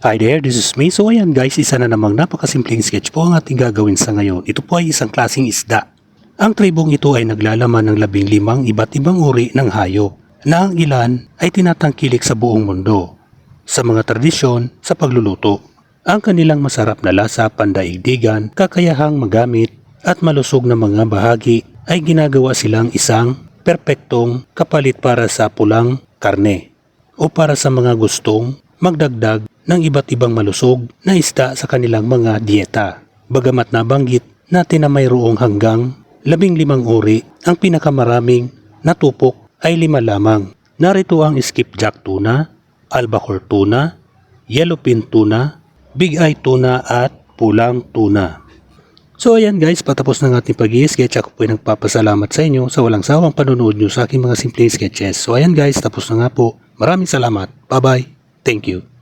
Hi there, this is me. So ayan guys, isa na namang napakasimpleng sketch po ang ating gagawin sa ngayon. Ito po ay isang klaseng isda. Ang tribong ito ay naglalaman ng labing limang iba't ibang uri ng hayop na ang ilan ay tinatangkilik sa buong mundo sa mga tradisyon sa pagluluto. Ang kanilang masarap na lasa, pandaigdigan, kakayahang magamit at malusog na mga bahagi ay ginagawa silang isang perpektong kapalit para sa pulang karne o para sa mga gustong magdagdag ng iba't ibang malusog na isda sa kanilang mga dieta. Bagamat nabanggit natin na mayroong hanggang labing limang uri, ang pinakamaraming natupok ay lima lamang. Narito ang skipjack tuna, albacore tuna, yellowfin tuna, big eye tuna at pulang tuna. So ayan guys, patapos ng ating pag-i-sketch. Ako po ay nagpapasalamat sa inyo sa walang sawang panonood nyo sa aking mga simpleng sketches. So ayan guys, tapos na nga po. Maraming salamat. Bye bye. Thank you.